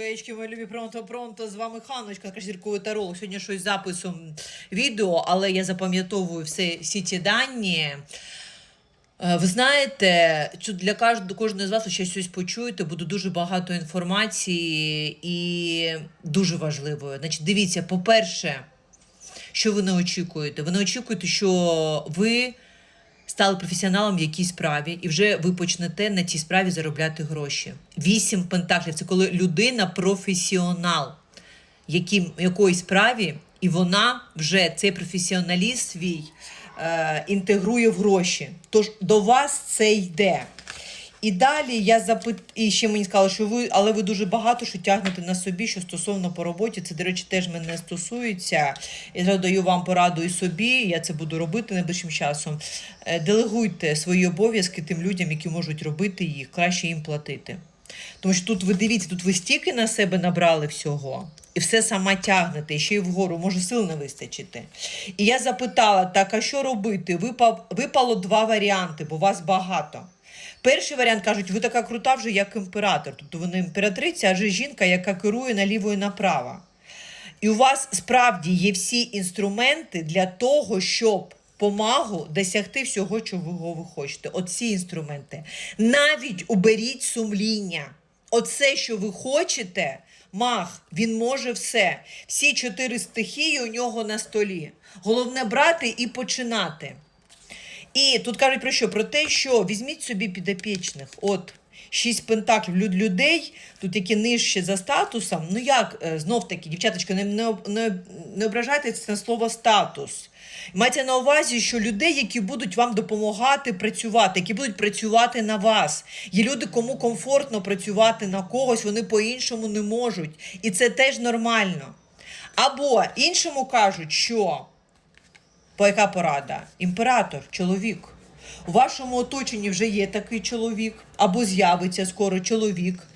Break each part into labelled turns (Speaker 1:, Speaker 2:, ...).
Speaker 1: Своєчки, мої любі, пронто-пронто, з вами Ханочка, зірковий таролог. Сьогодні щось записом відео, але я запам'ятовую всі ті дані. Е, Ви знаєте, для кожного з вас ще щось почуєте, буде дуже багато інформації і дуже важливої. Значить, дивіться, по-перше, що ви не очікуєте? Ви не очікуєте, що ви стали професіоналом в якійсь справі, і вже ви почнете на цій справі заробляти гроші. Вісім пентаклів це коли людина професіонал яким, якоїсь справі, і вона вже цей професіоналіст свій е, інтегрує в гроші. Тож до вас це йде. І далі я запит... і ще мені сказали, що ви, але ви дуже багато що тягнете на собі, що стосовно по роботі. Це, до речі, теж мене стосується. Я даю вам пораду і собі, я це буду робити найближчим часом. Е, Делегуйте свої обов'язки тим людям, які можуть робити їх, краще їм платити. Тому що тут ви дивіться, тут ви стільки на себе набрали всього, і все сама тягнете, і ще й вгору, може сил не вистачити. І я запитала: так, а що робити? Випав, випало два варіанти, бо вас багато. Перший варіант кажуть, ви така крута вже як імператор. Тобто ви імператриця, а вже жінка, яка керує наліво і направо. І у вас справді є всі інструменти для того, щоб помагу досягти всього, чого ви хочете. Оці інструменти. Навіть уберіть сумління. Оце, що ви хочете, маг, він може все. Всі чотири стихії у нього на столі. Головне брати і починати. І тут кажуть про що? Про те, що візьміть собі підопічних. От шість пентаклів люд людей, тут які нижче за статусом. Ну як е, знов таки, дівчаточка, не, не, не, не ображайтеся на слово статус. Майте на увазі, що людей, які будуть вам допомагати працювати, які будуть працювати на вас. Є люди, кому комфортно працювати на когось, вони по-іншому не можуть. І це теж нормально. Або іншому кажуть, що по яка порада? Імператор, чоловік. У вашому оточенні вже є такий чоловік, або з'явиться скоро чоловік,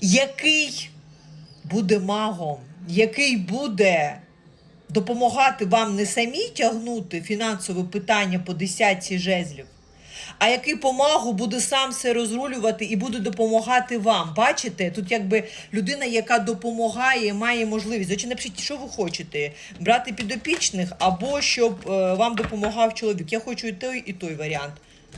Speaker 1: який буде магом, який буде допомагати вам не самі тягнути фінансове питання по десятці жезлів, а який помагу буде сам все розрулювати і буде допомагати вам. Бачите, тут якби людина, яка допомагає, має можливість. Звичайно, напишіть, що ви хочете: брати підопічних або щоб е, вам допомагав чоловік. Я хочу і той, і той варіант.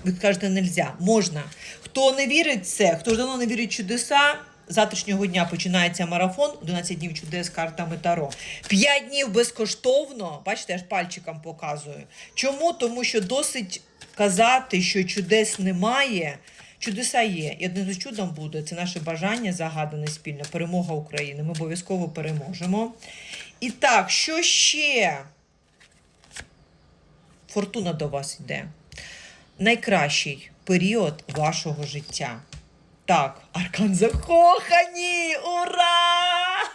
Speaker 1: Ви кажете, нельзя. Можна. Хто не вірить це, хто ж давно не вірить чудеса. Завтрашнього дня починається марафон 11 днів чудес картами Таро. 5 днів безкоштовно. Бачите, я ж пальчиком показую. Чому? Тому що досить казати, що чудес немає. Чудеса є. І одним з чудом буде. Це наше бажання загадане спільно. Перемога України. Ми обов'язково переможемо. І так, що ще? Фортуна до вас йде. Найкращий період вашого життя. Так, аркан закохані! Ура!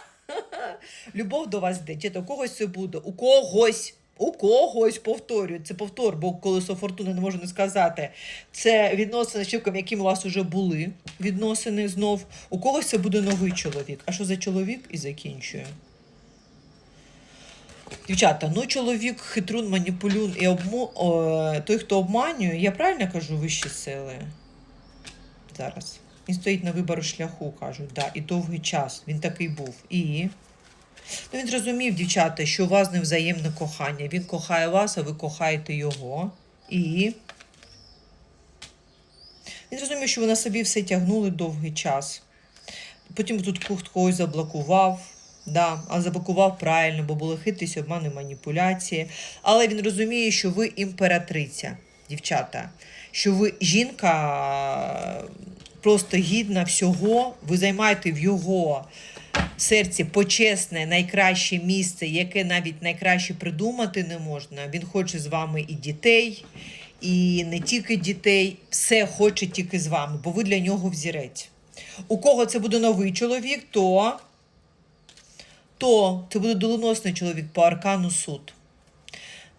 Speaker 1: Любов до вас йде. То у когось це буде? У когось. У когось повторюю, це повтор, бо колесо фортуни не можу не сказати. Це відносини з чоловіком, яким у вас вже були відносини знов. У когось це буде новий чоловік. А що за чоловік? І закінчую. Дівчата, ну чоловік хитрун, маніпулюн і обмо... о, той, хто обманює, я правильно кажу вищі сили? Зараз. Він стоїть на вибору шляху, кажуть, да, і довгий час. Він такий був. І. Ну, він зрозумів, дівчата, що у вас не взаємне кохання. Він кохає вас, а ви кохаєте його. І. Він зрозумів, що ви на собі все тягнули довгий час. Потім тут когось заблокував. Да, а заблокував правильно, бо були хитрість, обмани, маніпуляції. Але він розуміє, що ви імператриця, дівчата, що ви жінка просто гідна всього, ви займаєте в його серці почесне, найкраще місце, яке навіть найкраще придумати не можна. Він хоче з вами і дітей, і не тільки дітей, все хоче тільки з вами, бо ви для нього взірець. У кого це буде новий чоловік, то то це буде доленосний чоловік по аркану суд.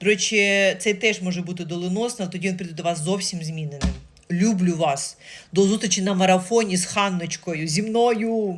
Speaker 1: До речі, це теж може бути доленосно, тоді він прийде до вас зовсім зміненим. Люблю вас. До зустрічі на марафоні з Ханночкою, зі мною.